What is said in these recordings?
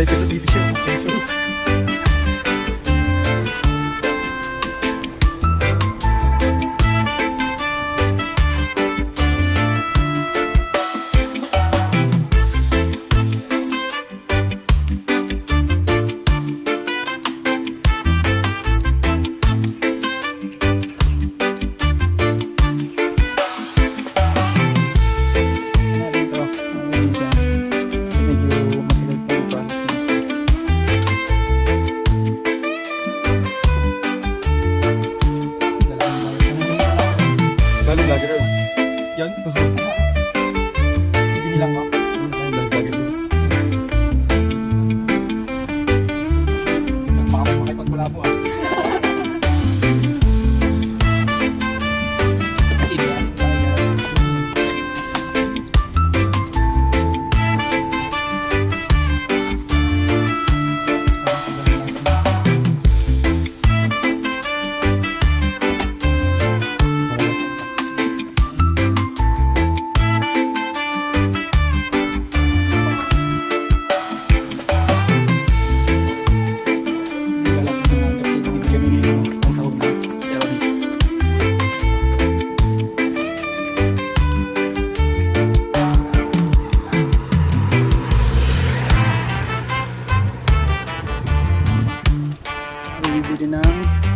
make us a BBQ. 人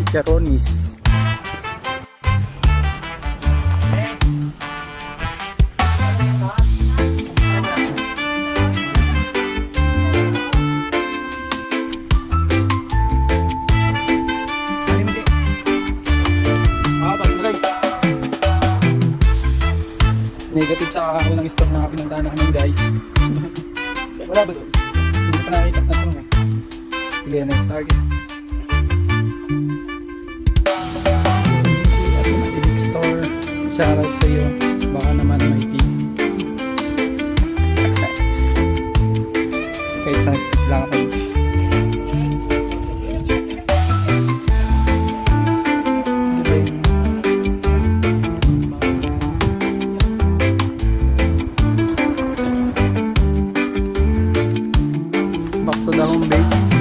chicharonis. Negative sa ako ng store na pinuntahan namin guys. Wala ba doon? Hindi pa nakita na ito. Sige, next target. Shoutout sa iyo. Baka naman may team. Kahit isang stick lang ako. Back to the home base.